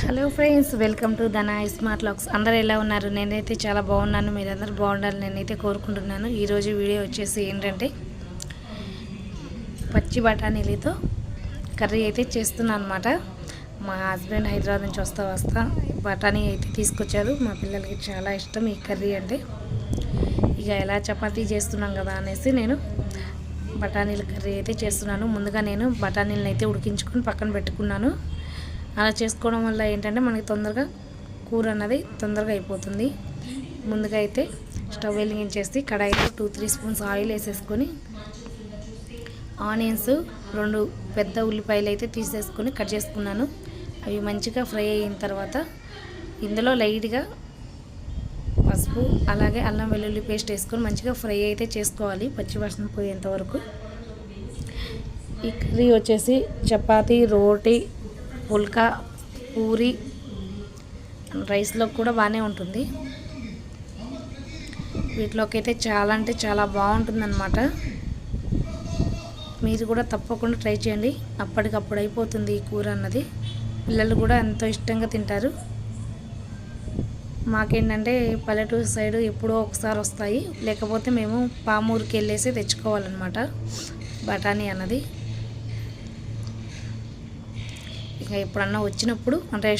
Hello friends welcome to Dhana smart locks. అందరు ఎలా ఉన్నారు? నేనైతే చాలా బాగున్నాను. మీరందరూ బాగుండాలి నేనైతే కోరుకుంటున్నాను. ఈరోజు వీడియో వచ్చేసి ఏంటంటే పచ్చి బఠానీలతో కర్రీ అయితే చేస్తున్నాను అనమాట మా హస్బెండ్ హైదరాబాద్ నుంచి వస్తా వస్తా బఠానీ అయితే తీసుకొచ్చారు. మా పిల్లలకి చాలా ఇష్టం ఈ కర్రీ అంటే. ఇక ఎలా చపాతీ చేస్తున్నాం కదా అనేసి నేను బఠానీల కర్రీ అయితే చేస్తున్నాను. ముందుగా నేను బఠానీలను అయితే ఉడికించుకొని పక్కన పెట్టుకున్నాను. అలా చేసుకోవడం వల్ల ఏంటంటే మనకి తొందరగా కూర అన్నది తొందరగా అయిపోతుంది. ముందుగా అయితే స్టవ్ వెలిగించేసి కడాయిలో టూ త్రీ స్పూన్స్ ఆయిల్ వేసేసుకొని ఆనియన్స్ రెండు పెద్ద ఉల్లిపాయలు అయితే తీసేసుకొని కట్ చేసుకున్నాను. అవి మంచిగా ఫ్రై అయిన తర్వాత ఇందులో లైట్గా పసుపు అలాగే అల్లం వెల్లుల్లి పేస్ట్ వేసుకొని మంచిగా ఫ్రై అయితే చేసుకోవాలి పచ్చివాసన పోయేంత వరకు. ఈ కర్రీ వచ్చేసి చపాతీ రోటీ పుల్కా పూరి రైస్లో కూడా బాగానే ఉంటుంది. వీటిలోకి అయితే చాలా అంటే చాలా బాగుంటుందన్నమాట. మీరు కూడా తప్పకుండా ట్రై చేయండి. అప్పటికప్పుడు అయిపోతుంది ఈ కూర అన్నది. పిల్లలు కూడా ఎంతో ఇష్టంగా తింటారు. మాకేంటంటే పల్లెటూరు సైడ్ ఎప్పుడో ఒకసారి వస్తాయి. లేకపోతే మేము పామూరుకి వెళ్ళేసి తెచ్చుకోవాలన్నమాట. బఠానీ అన్నది. ఇంకా ఎప్పుడన్నా వచ్చినప్పుడు అంటే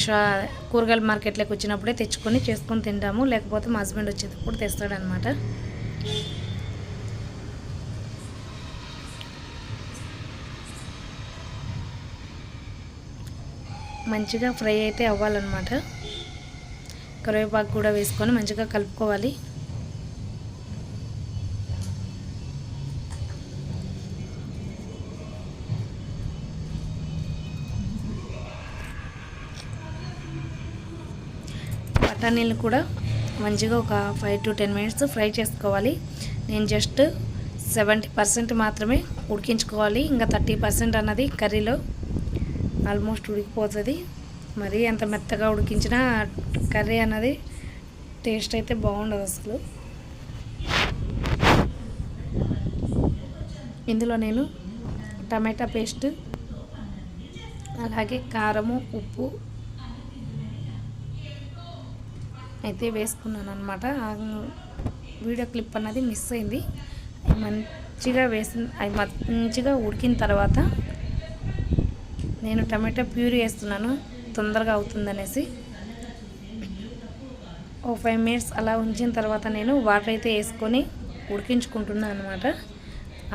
కూరగాయల మార్కెట్లోకి వచ్చినప్పుడే తెచ్చుకొని చేసుకొని తింటాము. లేకపోతే మా హస్బెండ్ వచ్చేటప్పుడు తెస్తాడనమాట. మంచిగా ఫ్రై అయితే అవ్వాలన్నమాట. కరివేపాకు కూడా వేసుకొని మంచిగా కలుపుకోవాలి. బఠానీలు కూడా మంచిగా ఒక five to ten minutes fry చేసుకోవాలి. నేను జస్ట్ సెవెంటీ పర్సెంట్ మాత్రమే ఉడికించుకోవాలి. ఇంకా థర్టీ పర్సెంట్ అన్నది కర్రీలో ఆల్మోస్ట్ ఉడికిపోతుంది. మరి ఎంత మెత్తగా ఉడికించిన కర్రీ అన్నది టేస్ట్ అయితే బాగుండదు అసలు. ఇందులో నేను టమాటా పేస్ట్ అలాగే కారము ఉప్పు అయితే వేసుకున్నాను అనమాట వీడియో క్లిప్ అన్నది మిస్ అయింది. మంచిగా వేసిన అవి మంచిగా ఉడికిన తర్వాత నేను టమాటా ప్యూరీ వేస్తున్నాను. తొందరగా అవుతుందనేసి. ఓ ఫైవ్ మినిట్స్ అలా ఉంచిన తర్వాత నేను వాటర్ అయితే వేసుకొని ఉడికించుకుంటున్నాను అనమాట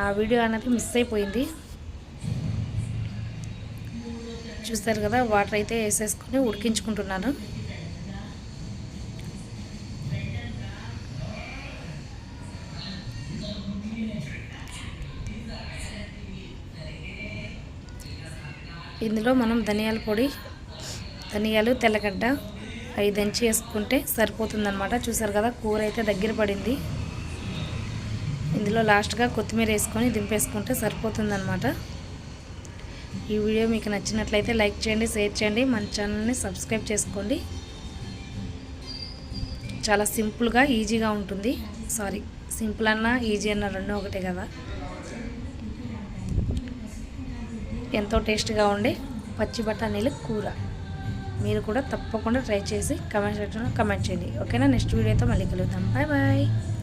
ఆ వీడియో అనేది మిస్ అయిపోయింది. చూస్తారు కదా వాటర్ అయితే వేసేసుకొని ఉడికించుకుంటున్నాను. ఇందులో మనం ధనియాల పొడి ధనియాలు తెల్లగడ్డ అవి దంచి వేసుకుంటే సరిపోతుందనమాట చూసారు కదా కూర అయితే దగ్గర పడింది. ఇందులో లాస్ట్గా కొత్తిమీర వేసుకొని దింపేసుకుంటే సరిపోతుందనమాట ఈ వీడియో మీకు నచ్చినట్లయితే లైక్ చేయండి షేర్ చేయండి మన ఛానల్ని సబ్స్క్రైబ్ చేసుకోండి. చాలా సింపుల్గా ఈజీగా ఉంటుంది. సారీ సింపుల్ అన్నా ఈజీ అన్న రెండో ఒకటే కదా. ఎంతో టేస్ట్గా ఉండే పచ్చి బఠానీలు కూర. మీరు కూడా తప్పకుండా ట్రై చేసి కమెంట్ సెక్షన్లో కమెంట్ చేయండి. ఓకేనా? నెక్స్ట్ వీడియోతో మళ్ళీ కలుద్దాం. Bye bye.